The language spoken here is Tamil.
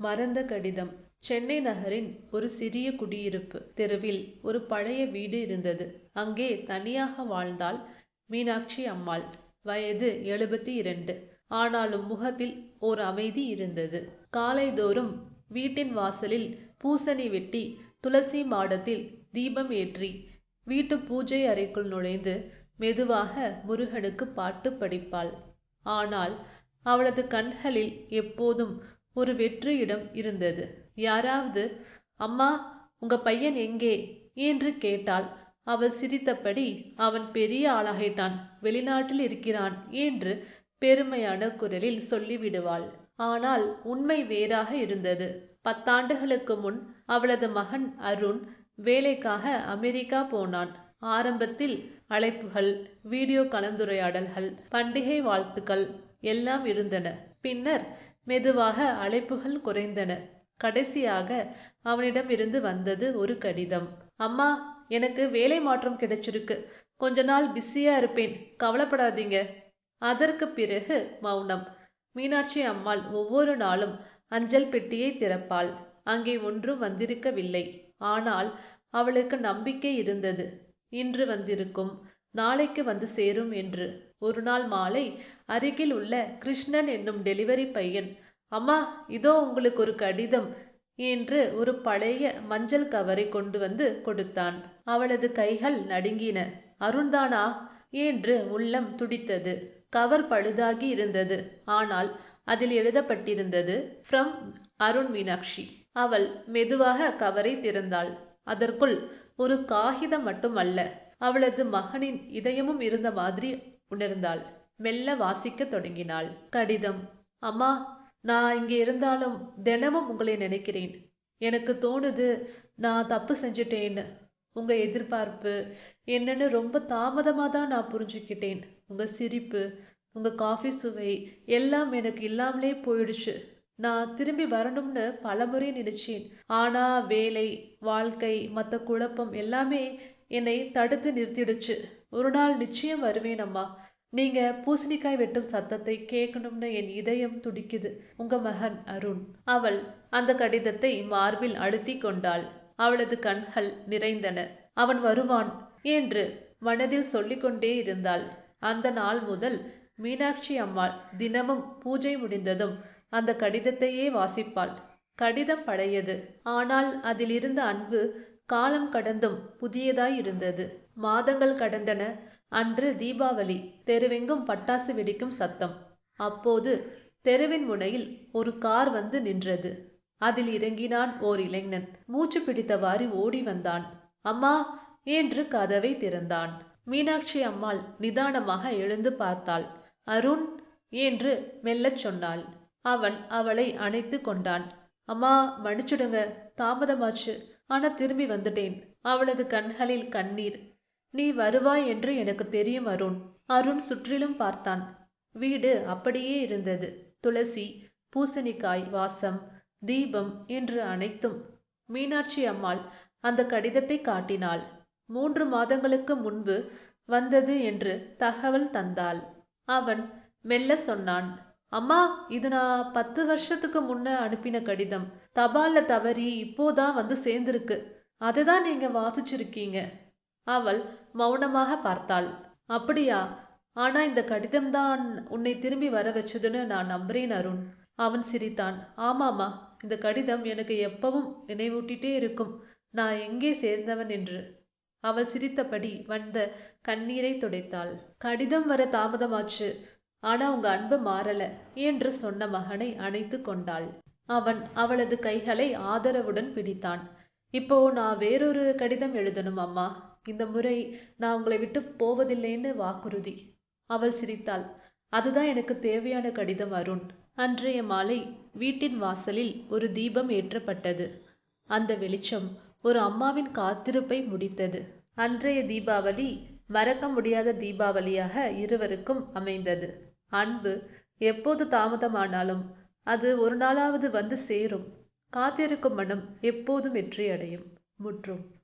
மறந்த கடிதம். சென்னை நகரின் ஒரு சிறிய குடியிருப்பு தெருவில் ஒரு பழைய வீடு இருந்தது. அங்கே தனியாக வாழ்ந்தாள் மீனாட்சி அம்மாள். வயது எழுபத்தி இரண்டு. ஆனாலும் முகத்தில் ஓர் அமைதி இருந்தது. காலைதோறும் வீட்டின் வாசலில் பூசணி வெட்டி துளசி மாடத்தில் தீபம் ஏற்றி வீட்டு பூஜை அறைக்குள் நுழைந்து மெதுவாக முருகனுக்கு பாட்டு படிப்பாள். ஆனால் அவளது கண்களில் எப்போதும் ஒரு வெற்று இடம் இருந்தது. யாராவது அம்மா உங்க பையன் எங்கே? என்று கேட்டால் அவள் சிரித்தபடி அவன் பெரிய ஆளாகிட்டான் வெளிநாட்டில் இருக்கிறான் என்று பெருமையான குரலில் சொல்லிவிடுவாள். ஆனால் உண்மை வேறாக இருந்தது. பத்தாண்டுகளுக்கு முன் அவளது மகன் அருண் வேலைக்காக அமெரிக்கா போனான். ஆரம்பத்தில் அழைப்புகள் வீடியோ கலந்துரையாடல்கள் பண்டிகை வாழ்த்துக்கள் எல்லாம் இருந்தன. பின்னர் மெதுவாக அழைப்புகள் குறைந்தன. கடைசியாக அவனிடம் இருந்து வந்தது ஒரு கடிதம். அம்மா எனக்கு வேலை மாற்றம் கிடைச்சிருக்கு. கொஞ்ச நாள் பிஸியா இருப்பேன். கவலைப்படாதீங்க. அதற்கு பிறகு மௌனம். மீனாட்சி அம்மாள் ஒவ்வொரு நாளும் அஞ்சல் பெட்டியை திறப்பாள். அங்கே ஒன்றும் வந்திருக்கவில்லை. ஆனால் அவளுக்கு நம்பிக்கை இருந்தது. இன்று வந்திருக்கும். நாளைக்கு வந்து சேரும் என்று. ஒரு நாள் மாலை அருகில் உள்ள கிருஷ்ணன் என்னும் டெலிவரி பையன் அம்மா இதோ உங்களுக்கு ஒரு கடிதம் என்று ஒரு பழைய மஞ்சள் கவரை கொண்டு வந்து கொடுத்தான். அவளது கைகள் நடுங்கின. அருண்தானா என்று உள்ளம் துடித்தது. கவர் பழுதாகி இருந்தது. ஆனால் அதில் எழுதப்பட்டிருந்தது ஃப்ரம் அருண் மீனாட்சி. அவள் மெதுவாக கவரை திறந்தாள். அதற்குள் ஒரு காகிதம் மட்டுமல்ல அவளது மகனின் இதயமும் இருந்த மாதிரி உணர்ந்தாள். மெல்ல வாசிக்க தொடங்கினாள். கடிதம். அம்மா நான் இங்கே இருந்தாலும் தினமும் உங்களை நினைக்கிறேன். எனக்கு தோணுது நான் தப்பு செஞ்சுட்டேன்னு உங்க எதிர்பார்ப்பு என்னன்னு ரொம்ப தாமதமா தான் நான் புரிஞ்சுக்கிட்டேன். உங்க சிரிப்பு உங்க காஃபி சுவை எல்லாம் எனக்கு இல்லாமலே போயிடுச்சு. நான் திரும்பி வரணும்னு பலமுறை நினைச்சேன். ஆனா வேலை வாழ்க்கை மத்த குழப்பம் எல்லாமே என்னை தடுத்து நிறுத்திடுச்சு. ஒரு நாள் நிச்சயம் வருவேன் அம்மா. நீங்க பூசணிக்காய் வெட்டும் சத்தத்தை கேட்கணும்னு என் இதயம் துடிக்குது. உங்க மகன் அருண். அவள் அந்த கடிதத்தை மார்பில் அழுத்தி கொண்டாள். அவளது கண்கள் நிறைந்தன. அவன் வருவான் என்று மனதில் சொல்லிக்கொண்டே இருந்தாள். அந்த நாள் முதல் மீனாட்சி அம்மாள் தினமும் பூஜை முடிந்ததும் அந்த கடிதத்தையே வாசிப்பாள். கடிதம் பழையது. ஆனால் அதில் இருந்த அன்பு காலம் கடந்தும் புதியதாயிருந்தது. மாதங்கள் கடந்தன. அன்று தீபாவளி தெருவெங்கும் பட்டாசு வெடிக்கும் சத்தம். அப்போது தெருவின் முனையில் ஒரு கார் வந்து நின்றது. அதில் இறங்கினான் ஓர் இளைஞன். மூச்சு பிடித்தவாறு ஓடி வந்தான். அம்மா! என்று கதவை திறந்தான். மீனாட்சி அம்மாள் நிதானமாக எழுந்து பார்த்தாள். அருண்! என்று மெல்லச் சொன்னாள். அவன் அவளை அணைத்து கொண்டான். அம்மா மன்னிச்சுடுங்க. தாமதமாச்சு. ஆனா திரும்பி வந்துட்டேன். அவளது கண்களில் கண்ணீர். நீ வருவாய் என்று எனக்கு தெரியும் அருண் அருண் சுற்றிலும் பார்த்தான். வீடு அப்படியே இருந்தது. துளசி பூசணிக்காய் வாசம் தீபம் என்று அனைத்தும். மீனாட்சி அம்மாள் அந்த கடிதத்தை காட்டினாள். மூன்று மாதங்களுக்கு முன்பு வந்தது என்று தகவல் தந்தாள். அவன் மெல்ல சொன்னான். அம்மா இது நான் பத்து வருஷத்துக்கு முன்ன அனுப்பின கடிதம். தபால்ல தவறி இப்போதான் வந்து சேர்ந்திருக்கு. அதுதான் நீங்க வாசிச்சிருக்கீங்க. அவள் மௌனமாக பார்த்தாள். அப்படியா? ஆனா இந்த கடிதம்தான் உன்னை திரும்பி வர வச்சதுன்னு நான் நம்புறேன் அருண். அவன் சிரித்தான். ஆமாமா இந்த கடிதம் எனக்கு எப்பவும் நினைவூட்டிட்டே இருக்கும். நான் எங்கே சேர்ந்தவன் என்று. அவள் சிரித்தபடி வந்த கண்ணீரை துடைத்தாள். கடிதம் வர தாமதமாச்சு. ஆனா உங்க அன்பு மாறல என்று சொன்ன மகனை அணைத்து கொண்டாள். அவன் அவளது கைகளை ஆதரவுடன் பிடித்தான். இப்போ நான் வேறொரு கடிதம் எழுதணும் அம்மா. இந்த முறை நான் உங்களை விட்டு போவதில்லைன்னு வாக்குறுதி. அவள் சிரித்தாள். அதுதான் எனக்கு தேவையான கடிதம் அருண். அன்றைய மாலை வீட்டின் வாசலில் ஒரு தீபம் ஏற்றப்பட்டது. அந்த வெளிச்சம் ஒரு அம்மாவின் காத்திருப்பை முடித்தது. அன்றைய தீபாவளி மறக்க முடியாத தீபாவளியாக இருவருக்கும் அமைந்தது. அன்பு எப்போது தாமதமானாலும் அது ஒரு நாளாவது வந்து சேரும். காத்திருக்கும் மனம் எப்போதும் வெற்றி அடையும் முற்றும்.